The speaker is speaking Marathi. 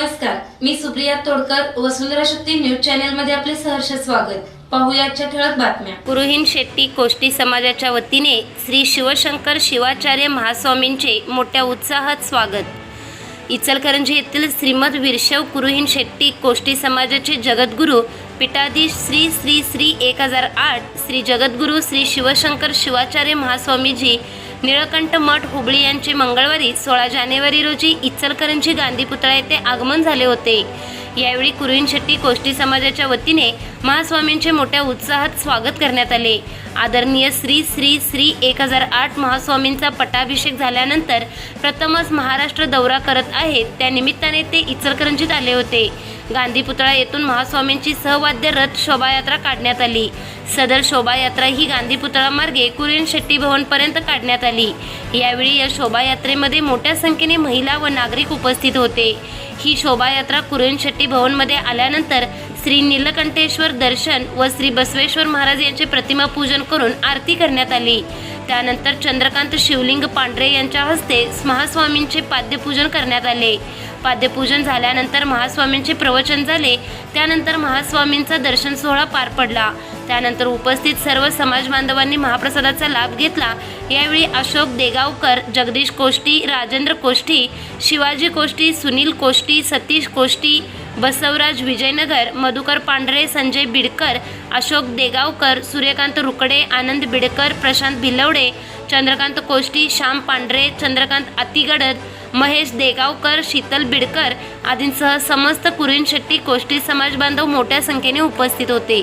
नमस्कार मी सुप्रिया तोडकर वसुंधरा शक्ती न्यूज चॅनलमध्ये आपले सहर्ष स्वागत. पाहुयाच्या ठळक बातम्या. पुरोहित शेट्टी कोष्टी समाजाच्या वतीने श्री शिवशंकर शिवाचार्य महास्वामींचे मोठ्या उत्साहात स्वागत. इचलकरंजी येथील श्रीमद विरशव कुरुहीन शेट्टी कोष्टी समाजाचे जगद्गुरू पीठाधीश श्री श्री श्री एक हजार आठ श्री जगद्गुरू श्री शिवशंकर शिवाचार्य महास्वामीजी निळकंठ मठ हुबळी यांचे मंगळवारी सोळा जानेवारी रोजी इचलकरंजी गांधी पुतळा येथे आगमन झाले होते. यावेळी कुरुईन शेट्टी कोष्टी समाजाच्या वतीने महास्वामींचे मोठ्या उत्साहात स्वागत करण्यात आले. आदरणीय श्री श्री श्री एक हजार आठ महास्वामींचा पटाभिषेक झाल्यानंतर प्रथमच महाराष्ट्र दौरा करत आहेत. त्या निमित्ताने ते इचलकरंजीत आले होते. गांधी पुतळा येथून महास्वामींची सहवाद्य रथ शोभायात्रा काढण्यात आली. सदर शोभायात्रा ही गांधी पुतळा मार्गे कुरियन शेट्टी भवनपर्यंत काढण्यात आली. यावेळी या शोभायात्रेमध्ये मोठ्या संख्येने महिला व नागरिक उपस्थित होते. ही शोभायात्रा कुरियन शेट्टी भवनमध्ये आल्यानंतर श्री नीलकंठेश्वर दर्शन व श्री बसवेश्वर महाराज यांचे प्रतिमा पूजन करून आरती करण्यात आली. त्यानंतर चंद्रकांत शिवलिंग पांढरे यांच्या हस्ते महास्वामींचे पाद्यपूजन करण्यात आले. पाद्यपूजन झाल्यानंतर महास्वामींचे प्रवचन झाले. त्यानंतर महास्वामींचा दर्शन सोहळा पार पडला. त्यानंतर उपस्थित सर्व समाज बांधवांनी महाप्रसादाचा लाभ घेतला. यावेळी अशोक देगावकर जगदीश कोष्टी राजेंद्र कोष्टी शिवाजी कोष्टी सुनील कोष्टी सतीश कोष्टी बसवराज विजयनगर मधुकर पांढरे संजय बिडकर अशोक देगावकर सूर्यकांत रुकडे आनंद बिडकर प्रशांत भिलवडे चंद्रकांत कोष्टी श्याम पांढरे चंद्रकांत अतिगडद महेश देगावकर शीतल बिडकर आदींसह समस्त कुरीन शेट्टी कोष्टी समाज बांधव मोठ्या संख्येने उपस्थित होते.